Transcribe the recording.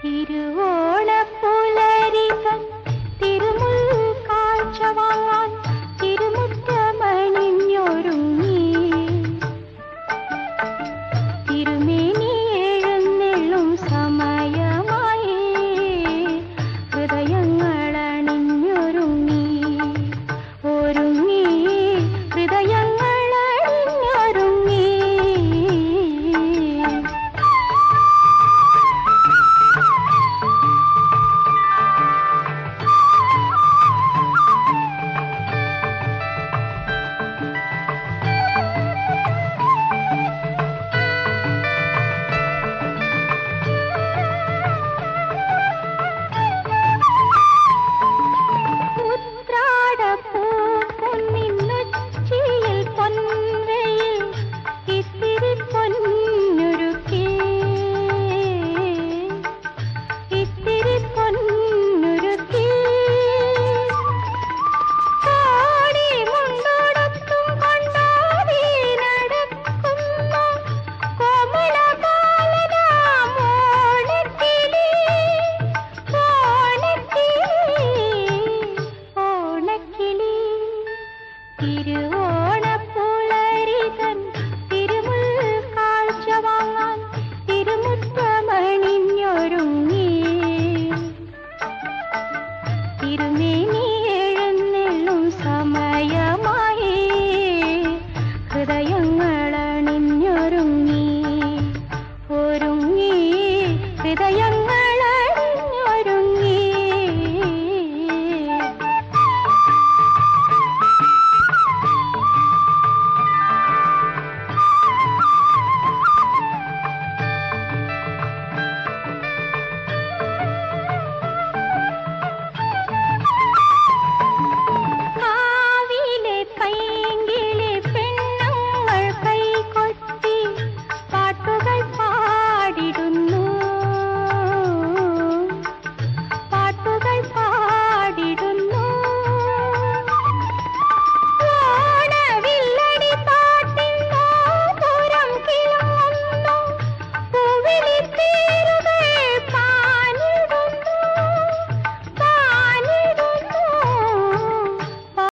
തിരുവോണ തിരുവോണപ്പുളരിതൻ സമയമായി ഹൃദയങ്ങളണിഞ്ഞൊരുങ്ങി. ഒരുങ്ങി ഹൃദയങ്ങൾ